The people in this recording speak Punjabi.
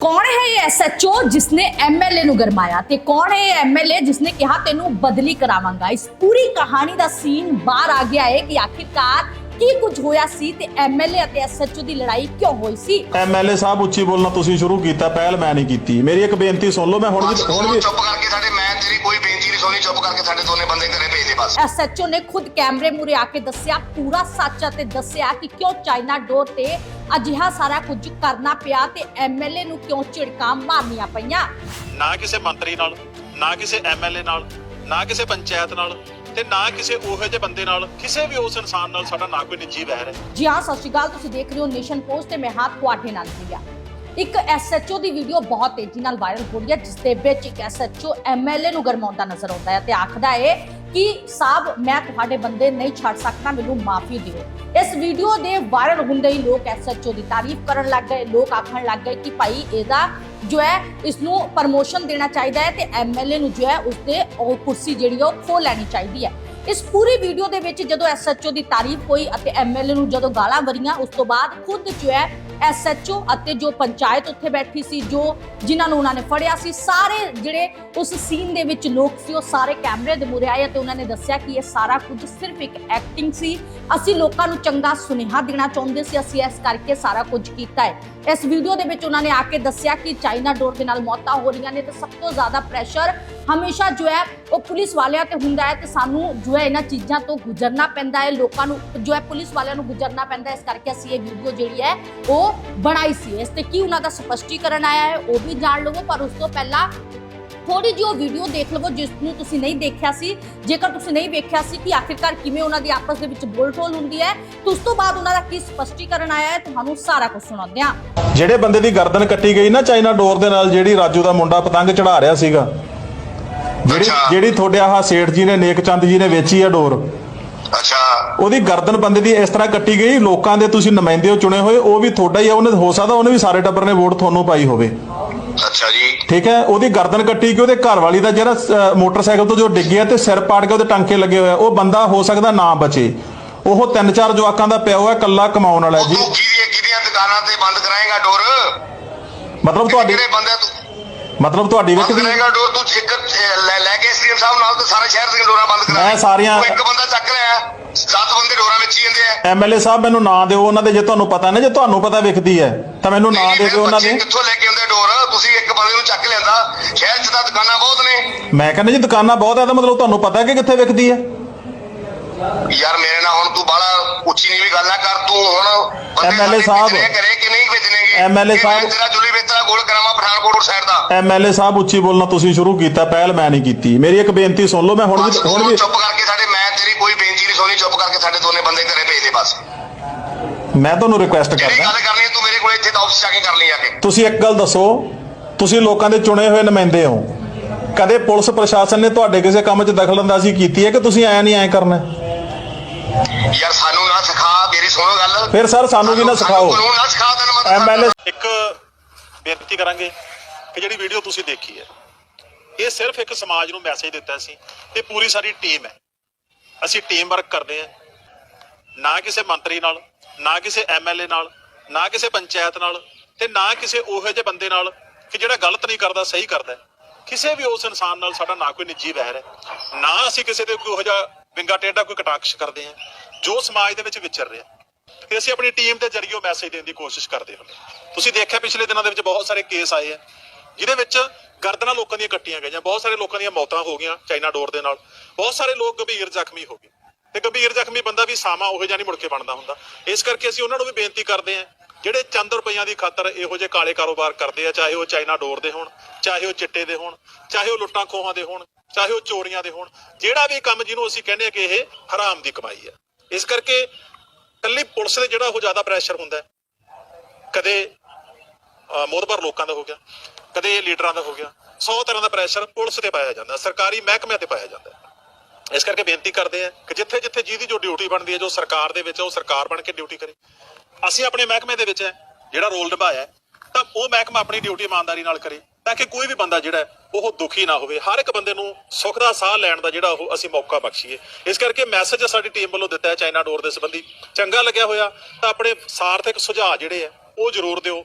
ਕੌਣ ਹੈ ਇਹ ਐਸਐਚਓ ਜਿਸਨੇ ਐਮਐਲਏ ਨੂੰ ਗਰਮਾਇਆ ਤੇ ਕੌਣ ਹੈ ਇਹ ਐਮਐਲਏ ਜਿਸਨੇ ਕਿਹਾ ਤੈਨੂੰ ਬਦਲੀ ਕਰਾਵਾਂਗਾ? ਇਸ ਪੂਰੀ ਕਹਾਣੀ ਦਾ ਸੀਨ ਬਾਹਰ ਆ ਗਿਆ ਹੈ ਕਿ ਆਖਿਰਕਾਰ ਕੀ ਕੁਝ ਹੋਇਆ ਸੀ ਤੇ ਐਮਐਲਏ ਅਤੇ ਐਸਐਚਓ ਦੀ ਲੜਾਈ ਕਿਉਂ ਹੋਈ ਸੀ? ਐਮਐਲਏ ਸਾਹਿਬ ਉੱਚੀ ਬੋਲਣਾ ਤੁਸੀਂ ਸ਼ੁਰੂ ਕੀਤਾ ਪਹਿਲ ਮੈਂ ਨਹੀਂ ਕੀਤੀ। ਮੇਰੀ ਇੱਕ ਬੇਨਤੀ ਸੁਣ ਲਓ ਮੈਂ ਹੁਣ ਵੀ ਹੁਣ ਵੀ ਚੁੱਪ ਕਰਕੇ ਸਾਡੇ ਮੈਂ ਨਹੀਂ ਸੁਣੀ ਚੁੱਪ ਕਰਕੇ ਸਾਡੇ ਦੋਨੇ ਬੰਦੇ ਘਰੇ ਭੇਜ ਦੇ ਬਸ। ਐਸਐਚਓ ਨੇ ਖੁਦ ਕੈਮਰੇ ਮੂਰੇ ਆ ਕੇ ਦੱਸਿਆ ਪੂਰਾ ਸੱਚ ਅਤੇ ਦੱਸਿਆ ਕਿ ਕਿਉਂ ਚਾਈਨਾ ਡੋਰ ਤੇ ਅਜਿਹਾ ਸਾਰਾ ਕੁਝ ਕਰਨਾ ਪਿਆ ਤੇ ਐਮਐਲਏ ਨੂੰ ਕਿਉਂ ਝਿੜਕਾਂ ਮਾਰਨੀਆਂ ਪਈਆਂ? ਨਾ ਕਿਸੇ ਮੰਤਰੀ ਨਾਲ ਨਾ ਕਿਸੇ ਐਮਐਲਏ ਨਾਲ ਨਾ ਕਿਸੇ ਪੰਚਾਇਤ ਨਾਲ ਤੇ ਨਾ ਕਿਸੇ ਉਹੋ ਜਿਹੇ ਬੰਦੇ ਨਾਲ ਕਿਸੇ ਵੀ ਉਸ ਇਨਸਾਨ ਨਾਲ ਸਾਡਾ ਨਾ ਕੋਈ ਨਿੱਜੀ ਵੈਰ ਹੈ। ਜੀ ਹਾਂ ਸਤਿ ਸ਼੍ਰੀ ਅਕਾਲ ਤੁਸੀਂ ਦੇਖ ਰਹੇ ਹੋ ਨੇਸ਼ਨ ਪੋਸਟ ਤੇ ਮੈਂ ਹਾਂ ਤੁਹਾਡੇ ਨਾਲ ਪ੍ਰਿਆ ਇੱਕ ਐਸਐਚਓ ਦੀ ਵੀਡੀਓ ਬਹੁਤ ਤੇਜ਼ੀ ਨਾਲ ਵਾਇਰਲ ਹੋ ਰਹੀ ਹੈ ਜਿਸ ਦੇ ਵਿੱਚ ਇੱਕ ਐਸਐਚਓ ਐਮਐਲਏ ਨੂੰ ਗਰਮਾਉਂਦਾ ਨਜ਼ਰ ਆਉਂਦਾ ਹੈ ਤੇ ਆਖਦਾ ਹੈ ਕਿ ਸਾਹਿਬ ਮੈਂ ਤੁਹਾਡੇ ਬੰਦੇ ਨਹੀਂ ਛੱਡ ਸਕਦਾ, ਮੈਨੂੰ ਮਾਫੀ ਦਿਓ। ਇਸ ਵੀਡੀਓ ਦੇ ਵਾਇਰਲ ਹੁੰਦੇ ਹੀ ਲੋਕ ਐਸਐਚਓ ਦੀ ਤਾਰੀਫ ਕਰਨ ਲੱਗ ਗਏ, ਲੋਕ ਆਖਣ ਲੱਗ ਗਏ ਕਿ ਭਾਈ ਇਹਦਾ ਜੋ ਹੈ ਇਸ ਨੂੰ ਪ੍ਰਮੋਸ਼ਨ ਦੇਣਾ ਚਾਹੀਦਾ ਹੈ ਤੇ ਐਮਐਲਏ ਨੂੰ ਜੋ ਹੈ, ਉਸਦੇ ਉਹ ਕੁਰਸੀ ਜਿਹੜੀ ਆ, ਉਹ ਖੋ ਲੈਣੀ ਚਾਹੀਦੀ ਹੈ। ਇਸ ਪੂਰੀ ਵੀਡੀਓ ਦੇ ਵਿੱਚ ਜਦੋਂ ਐਸਐਚਓ ਦੀ ਤਾਰੀਫ ਹੋਈ ਅਤੇ ਐਮਐਲਏ ਨੂੰ ਜਦੋਂ ਗਾਲਾਂ ਵਰੀਆਂ, ਉਸ ਤੋਂ ਬਾਅਦ ਖੁਦ ਜੋ ਹੈ ਐਸਐਚਓ ਅਤੇ ਜੋ ਪੰਚਾਇਤ ਉੱਥੇ ਬੈਠੀ ਸੀ, ਜੋ ਜਿਨ੍ਹਾਂ ਨੂੰ ਉਹਨਾਂ ਨੇ ਫੜਿਆ ਸੀ, ਸਾਰੇ ਜਿਹੜੇ ਉਸ ਸੀਨ ਦੇ ਵਿੱਚ ਲੋਕ ਸੀ, ਉਹ ਸਾਰੇ ਕੈਮਰੇ ਦੇ ਮੂਹਰੇ ਆਏ ਅਤੇ ਉਹਨਾਂ ਨੇ ਦੱਸਿਆ ਕਿ ਇਹ ਸਾਰਾ ਕੁਝ ਸਿਰਫ ਇੱਕ ਐਕਟਿੰਗ ਸੀ। ਅਸੀਂ ਲੋਕਾਂ ਨੂੰ ਚੰਗਾ ਸੁਨੇਹਾ ਦੇਣਾ ਚਾਹੁੰਦੇ ਸੀ, ਅਸੀਂ ਇਸ ਕਰਕੇ ਸਾਰਾ ਕੁਝ ਕੀਤਾ ਹੈ। ਇਸ ਵੀਡੀਓ ਦੇ ਵਿੱਚ ਉਹਨਾਂ ਨੇ ਆ ਕੇ ਦੱਸਿਆ ਕਿ ਚਾਈਨਾ ਡੋਰ ਦੇ ਨਾਲ ਮੌਤਾਂ ਹੋ ਰਹੀਆਂ ਨੇ ਤੇ ਸਭ ਤੋਂ ਜ਼ਿਆਦਾ ਪ੍ਰੈਸ਼ਰ ਹਮੇਸ਼ਾ ਜੋ ਹੈ ਉਹ ਪੁਲਿਸ ਵਾਲਿਆਂ ਤੇ ਹੁੰਦਾ ਹੈ ਤੇ ਸਾਨੂੰ ਜੋ ਹੈ ਇਹਨਾਂ ਚੀਜ਼ਾਂ ਤੋਂ ਗੁਜ਼ਰਨਾ ਪੈਂਦਾ ਹੈ, ਲੋਕਾਂ ਨੂੰ ਜੋ ਹੈ ਪੁਲਿਸ ਵਾਲਿਆਂ ਨੂੰ ਗੁਜ਼ਰਨਾ ਪੈਂਦਾ ਇਸ ਕਰਕੇ ਅਸੀਂ ਇਹ ਵੀਡੀਓ ਜਿਹੜੀ ਹੈ ਉਹ ਬਣਾਈ ਸੀ। ਇਸ ਤੇ ਕੀ ਉਹਨਾਂ ਦਾ ਸਪਸ਼ਟੀਕਰਨ ਆਇਆ ਹੈ ਉਹ ਵੀ ਜਾਣ ਲਵੋ, ਪਰ ਉਸ ਤੋਂ ਪਹਿਲਾਂ ਥੋੜੀ ਜਿਹੀ ਉਹ ਵੀਡੀਓ ਦੇਖ ਲਵੋ ਜਿਸ ਨੂੰ ਤੁਸੀਂ ਨਹੀਂ ਦੇਖਿਆ ਸੀ। ਜੇਕਰ ਤੁਸੀਂ ਨਹੀਂ ਵੇਖਿਆ ਸੀ ਕਿ ਆਖਿਰਕਾਰ ਕਿਵੇਂ ਉਹਨਾਂ ਦੀ ਆਪਸ ਦੇ ਵਿੱਚ ਬੋਲਟੋਲ ਹੁੰਦੀ ਹੈ ਤੇ ਉਸ ਤੋਂ ਬਾਅਦ ਉਹਨਾਂ ਦਾ ਕੀ ਸਪਸ਼ਟੀਕਰਨ ਆਇਆ ਹੈ ਤੁਹਾਨੂੰ ਸਾਰਾ ਕੁਝ ਸੁਣਾਉਂਦੇ ਹਾਂ। ਜਿਹੜੇ ਬੰਦੇ ਦੀ ਗਰਦਨ ਕੱਟੀ ਗਈ ਨਾ ਚਾਈਨਾ ਡੋਰ ਦੇ ਨਾਲ ਜਿਹੜੀ ਰਾਜੂ ਦਾ ਮੁੰਡਾ ਪਤੰਗ ਚੜਾ ਰਿਹਾ ਸੀਗਾ। ਜਿਹੜੀ। ਜਿਹੜੀ ਤੁਹਾਡੇ ਆਹ ਸੇਠ ਜੀ ਨੇ ਨੇਕ ਚੰਦ ਜੀ ਨੇ ਵੇਚੀ ਆ ਡੋਰ। ਅੱਛਾ। ਉਹਦੀ ਗਰਦਨ ਬੰਦੇ ਦੀ ਇਸ ਤਰ੍ਹਾਂ ਕੱਟੀ ਗਈ ਲੋਕਾਂ ਦੇ ਤੁਸੀਂ ਨੁਮਾਇੰਦੇ ਹੋ ਚੁਣੇ ਹੋਏ ਉਹ ਵੀ ਤੁਹਾਡਾ ਹੀ ਆ ਉਹਨੇ ਹੋ ਸਕਦਾ ਉਹਨੇ ਵੀ ਸਾਰੇ ਟੱਬਰ ਨੇ ਵੋਟ ਤੁਹਾਨੂੰ ਪਾਈ ਹੋਵੇ। ਅੱਛਾ ਜੀ। ਠੀਕ ਹੈ ਉਹਦੀ ਗਰਦਨ ਕੱਟੀ ਕਿ ਉਹਦੇ ਘਰ ਵਾਲੀ ਦਾ ਜਿਹੜਾ ਮੋਟਰਸਾਈਕਲ ਤੋਂ ਜੋ ਡਿੱਗਿਆ ਤੇ ਸਿਰ ਪਾੜ ਕੇ ਉਹਦੇ ਟਾਂਕੇ ਲੱਗੇ ਹੋਏ ਆ। ਉਹ ਬੰਦਾ ਹੋ ਸਕਦਾ ਨਾ ਬਚੇ। ਉਹ ਤਿੰਨ ਚਾਰ ਜਵਾਕਾਂ ਦਾ ਪਿਆ ਹੋਇਆ ਇਕੱਲਾ ਕਮਾਉਣ ਵਾਲਾ ਜੀ। ਤੂੰ ਕਿਹਦੀਆਂ ਕਿਹਦੀਆਂ ਦੁਕਾਨਾਂ ਤੇ ਬੰਦ ਕਰਾਏਗਾ ਡੋਰ? ਮਤਲਬ ਤੁਹਾਡੀ ਕਿਹੜੇ ਬੰਦੇ ਤੂੰ? ਮਤਲਬ ਤੁਹਾਡੀ ਬੰਦ ਵਿਕਦੀ ਕਰਾਏਗਾ ਡੋਰ ਤੂੰ ਇੱਕ ਅਹ, ਲੈ ਲੈ ਕੇ ਐਸਡੀਐਮ ਸਾਹਿਬ ਨਾਲ ਤੇ ਸਾਰੇ ਸ਼ਹਿਰ ਦੀਆਂ ਡੋਰਾਂ ਬੰਦ ਕਰਾ ਮੈਂ ਸਾਰੀਆਂ- ਤੂੰ ਇੱਕ ਬੰਦਾ ਚੱਕ ਲਿਆ। ਸੱਤ ਬੰਦੇ ਡੋਰਾਂ ਵਿੱਚ ਹੀ ਜਾਂਦੇ ਆ। ਐਮਐਲਏ ਸਾਹਿਬ ਮੈਨੂੰ ਨਾਂ ਦਿਓ ਉਹਨਾਂ ਦੇ ਜੇ ਤੁਹਾਨੂੰ ਪਤਾ ਨਾ ਜੇ ਤੁਹਾਨੂੰ ਪਤਾ ਵਿਕਦੀ ਹੈ ਤਾਂ ਮੈਨੂੰ ਨਾਂ ਦੇ ਦਿਓ ਉਹਨਾਂ ਦੇ। ਕਿੱਥੋਂ ਲੈ ਕੇ ਆਉਂਦੇ ਡੋਰ ਤੁਸੀਂ ਇੱਕ ਬੰਦੇ ਨੂੰ ਚੱਕ ਲਿਆਂਦਾ। ਸ਼ਹਿਰ 'ਚ ਤਾਂ ਦੁਕਾਨਾਂ ਬਹੁਤ ਨੇ। ਮੈਂ ਕਹਿੰਦਾ ਜੀ ਦੁਕਾਨਾਂ ਬਹੁਤ ਹੈ ਤਾਂ ਮਤਲਬ ਤੁਹਾਨੂੰ ਪਤਾ ਕਿ ਕਿੱਥੇ ਵਿਕਦੀ ਹੈ ਯਾਰ ਮੇਰੇ ਨਾਲ ਹੁਣ ਤੂੰ ਬਾਲਾ ਉੱਚੀ ਨੀਵੀਂ ਗੱਲ ਨਾ ਕਰ ਤੂੰ ਹੁਣ ਬੰਦੇ MLA ਸਾਡੇ ਸਾਹਿਬ। ਵੇਚਣੇ ਕਰੇ ਕਿ ਨਹੀਂ ਵੇਚਣੇਗੇ MLA ਇਹ ਸਾਹਿਬ। ਤੇਰਾ ਜੁਲੀ ਵੇਚਦਾ ਗੋਲ ਕਰਾਵਾ ਪਠਾਨਕੋਟ ਸਾਈਡ ਦਾ। ਐਮਐਲਏ ਸਾਹਿਬ ਉੱਚੀ ਬੋਲਣਾ ਤੁਸੀਂ ਸ਼ੁਰੂ ਕੀਤਾ ਪਹਿਲ ਮੈਂ ਨਹੀਂ ਕੀਤੀ। ਮੇਰੀ ਇੱਕ ਬੇਨਤੀ ਸੁਣ ਲਓ ਮੈਂ ਹੁਣ ਵੀ ਬਸ ਹੁਣ ਵੀ ਚੁੱਪ ਕਰਕੇ ਸਾਡੇ ਮੈਂ ਤੇਰੀ ਕੋਈ ਬੇਨਤੀ ਨਹੀਂ ਸੁਣੀ ਚੁੱਪ ਕਰਕੇ ਸਾਡੇ ਦੋਨੇ ਬੰਦੇ ਘਰੇ ਭੇਜ ਦੇ ਬਸ। ਮੈਂ ਤੁਹਾਨੂੰ ਰਿਕੁਐਸਟ ਜਿਹੜੀ ਕਰਦਾ। ਗੱਲ ਕਰਨੀ ਹੈ ਤੂੰ ਮੇਰੇ ਕੋਲ ਇੱਥੇ ਤਾਂ ਆਫਿਸ ਜਾ ਕੇ ਕਰ ਲਈ ਆ ਕੇ। ਤੁਸੀਂ ਇੱਕ ਗੱਲ ਦੱਸੋ ਤੁਸੀਂ ਲੋਕਾਂ ਦੇ ਚੁਣੇ ਹੋਏ ਨੁਮਾਇੰਦੇ ਹੋ। ਕਦੇ ਪੁਲਿਸ ਪ੍ਰਸ਼ਾਸਨ ਨੇ ਤੁਹਾਡੇ ਕਿਸੇ ਕੰਮ 'ਚ ਦਖਲਅੰਦਾਜ਼ੀ ਕੀਤੀ ਹੈ ਕਿ ਤੁਸੀਂ ਐਂ ਨਹੀਂ ਐਂ ਕਰਨਾ? ਯਾਰ ਸਾਨੂੰ ਨਾ ਸਿਖਾ ਮੇਰੀ ਸੁਣੋ ਗੱਲ। ਫਿਰ ਸਰ ਸਾਨੂੰ ਵੀ ਨਾ ਸਿਖਾਓ? ਕਾਨੂੰਨ ਨਾ ਸਿਖਾ ਤੈਨੂੰ ਮੈਂ ਦੱਸਾਂ। ਐਮਐਲਏ ਇੱਕ ਬੇਨਤੀ ਕਰਾਂਗੇ ਕਿ ਜਿਹੜੀ ਵੀਡੀਓ ਤੁਸੀਂ ਦੇਖੀ ਹੈ ਇਹ ਸਿਰਫ ਇੱਕ ਸਮਾਜ ਨੂੰ ਮੈਸੇਜ ਦਿੱਤਾ ਸੀ। ਤੇ ਪੂਰੀ ਸਾਡੀ ਟੀਮ ਹੈ। ਅਸੀਂ ਟੀਮ ਵਰਕ ਕਰਦੇ ਹਾਂ ਨਾ ਕਿਸੇ ਮੰਤਰੀ ਨਾਲ ਨਾ ਕਿਸੇ ਐਮਐਲਏ ਨਾਲ, ਨਾ ਕਿਸੇ ਪੰਚਾਇਤ ਨਾਲ ਤੇ ਨਾ ਕਿਸੇ ਉਹੋ ਜਿਹੇ ਬੰਦੇ ਨਾਲ ਕਿ ਜਿਹੜਾ ਗਲਤ ਨਹੀਂ ਕਰਦਾ, ਸਹੀ ਕਰਦਾ ਕਿਸੇ ਵੀ ਉਸ ਇਨਸਾਨ ਨਾਲ ਸਾਡਾ ਨਾ ਕੋਈ ਨਿੱਜੀ ਵੈਰ ਹੈ। ਨਾ ਅਸੀਂ ਕਿਸੇ ਦੇ ਕੋਈ ਉਹੋ ਜਿਹਾ ਵਿੰਗਾ ਟੇਡਾ ਕੋਈ ਕਟਾਕਸ਼ ਕਰਦੇ ਹਾਂ, ਜੋ ਸਮਾਜ ਦੇ ਵਿੱਚ ਵਿਚਰ ਰਿਹਾ। ਤੇ ਅਸੀਂ ਆਪਣੀ ਟੀਮ ਦੇ ਜ਼ਰੀਏ ਮੈਸੇਜ ਦੇਣ ਦੀ ਕੋਸ਼ਿਸ਼ ਕਰਦੇ ਹੁੰਦੇ ਤੁਸੀਂ ਦੇਖਿਆ ਪਿਛਲੇ ਦਿਨਾਂ ਦੇ ਵਿੱਚ ਬਹੁਤ ਸਾਰੇ ਕੇਸ ਆਏ ਆ, ਜਿਹਦੇ ਵਿੱਚ ਗਰਦਨਾਂ ਲੋਕਾਂ ਦੀਆਂ ਕੱਟੀਆਂ ਗਈਆਂ, ਬਹੁਤ ਸਾਰੇ ਲੋਕਾਂ ਦੀਆਂ ਮੌਤਾਂ ਹੋ ਗਈਆਂ ਚਾਈਨਾ ਡੋਰ ਦੇ ਨਾਲ। ਬਹੁਤ ਸਾਰੇ ਲੋਕ ਗੰਭੀਰ ਜ਼ਖਮੀ ਹੋ ਗਏ। ਤੇ ਗੰਭੀਰ ਜ਼ਖਮੀ ਬੰਦਾ ਵੀ ਸਾਮਾ, ਉਹੋ ਜਿਹਾ ਨਹੀਂ ਮੁੜ ਕੇ ਬਣਦਾ ਹੁੰਦਾ। ਇਸ ਕਰਕੇ ਅਸੀਂ ਉਹਨਾਂ ਨੂੰ ਵੀ ਬੇਨਤੀ ਕਰਦੇ ਹਾਂ, ਜਿਹੜੇ ਚੰਦ ਰੁਪਈਆਂ ਦੀ ਖਾਤਰ ਇਹੋ ਜਿਹੇ ਕਾਲੇ ਕਾਰੋਬਾਰ ਕਰਦੇ ਆ, ਚਾਹੇ ਉਹ ਚਾਈਨਾ ਡੋਰ ਦੇ ਹੋਣ, ਚਾਹੇ ਉਹ ਚਿੱਟੇ ਦੇ ਹੋਣ, ਚਾਹੇ ਉਹ ਲੁੱਟਾਂ ਖੋਹਾਂ ਦੇ ਹੋਣ, ਚਾਹੇ ਉਹ ਚੋਰੀਆਂ ਦੇ ਹੋਣ, ਜਿਹੜਾ ਵੀ ਕੰਮ ਜਿਹਨੂੰ ਅਸੀਂ ਕਹਿੰਦੇ ਆ ਕਿ ਇਹ ਹਰਾਮ ਦੀ ਕਮਾਈ ਹੈ। ਇਸ ਕਰਕੇ ਕੱਲੀ ਪੁਲਿਸ ਦੇ ਜਿਹੜਾ ਉਹ ਜ਼ਿਆਦਾ ਪ੍ਰੈਸ਼ਰ ਹੁੰਦਾ ਕਦੇ, ਅਹ ਮੋਦਬਰ ਲੋਕਾਂ ਦਾ ਹੋ ਗਿਆ, ਕਦੇ ਲੀਡਰਾਂ ਦਾ ਹੋ ਗਿਆ 100 ਤਰ੍ਹਾਂ ਦਾ ਪ੍ਰੈਸ਼ਰ ਪੁਲਿਸ ਤੇ ਪਾਇਆ ਜਾਂਦਾ, ਸਰਕਾਰੀ ਮਹਿਕਮਿਆਂ ਤੇ ਪਾਇਆ ਜਾਂਦਾ ਇਸ ਕਰਕੇ ਬੇਨਤੀ ਕਰਦੇ ਆ ਕਿ ਜਿੱਥੇ ਜਿੱਥੇ ਜਿਹਦੀ ਜੋ ਡਿਊਟੀ ਬਣਦੀ ਹੈ, ਜੋ ਸਰਕਾਰ ਦੇ ਵਿੱਚ ਉਹ ਸਰਕਾਰ ਬਣ ਕੇ ਡਿਊਟੀ ਕਰੇ। ਅਸੀਂ ਆਪਣੇ ਮਹਿਕਮੇ ਦੇ ਵਿੱਚ ਹੈ, ਜਿਹੜਾ ਰੋਲ ਨਿਭਾਇਆ ਤਾਂ ਉਹ ਮਹਿਕਮਾ ਆਪਣੀ ਡਿਊਟੀ ਇਮਾਨਦਾਰੀ ਨਾਲ ਕਰੇ, ਤਾਂ ਕਿ ਕੋਈ ਵੀ ਬੰਦਾ ਜਿਹੜਾ ਉਹ ਦੁਖੀ ਨਾ ਹੋਵੇ। ਹਰ ਇੱਕ ਬੰਦੇ ਨੂੰ ਸੁੱਖ ਦਾ ਸਾਹ ਲੈਣ ਦਾ ਜਿਹੜਾ ਉਹ ਅਸੀਂ ਮੌਕਾ ਬਖਸ਼ੀਏ। ਇਸ ਕਰਕੇ ਮੈਸੇਜ ਸਾਡੀ ਟੀਮ ਵੱਲੋਂ ਦਿੱਤਾ ਹੈ, ਚਾਈਨਾ ਡੋਰ ਦੇ ਸੰਬੰਧੀ। ਚੰਗਾ ਲੱਗਿਆ ਹੋਇਆ ਤਾਂ ਆਪਣੇ ਸਾਰਥਕ ਸੁਝਾਅ ਜਿਹੜੇ ਆ ਉਹ ਜ਼ਰੂਰ ਦਿਓ।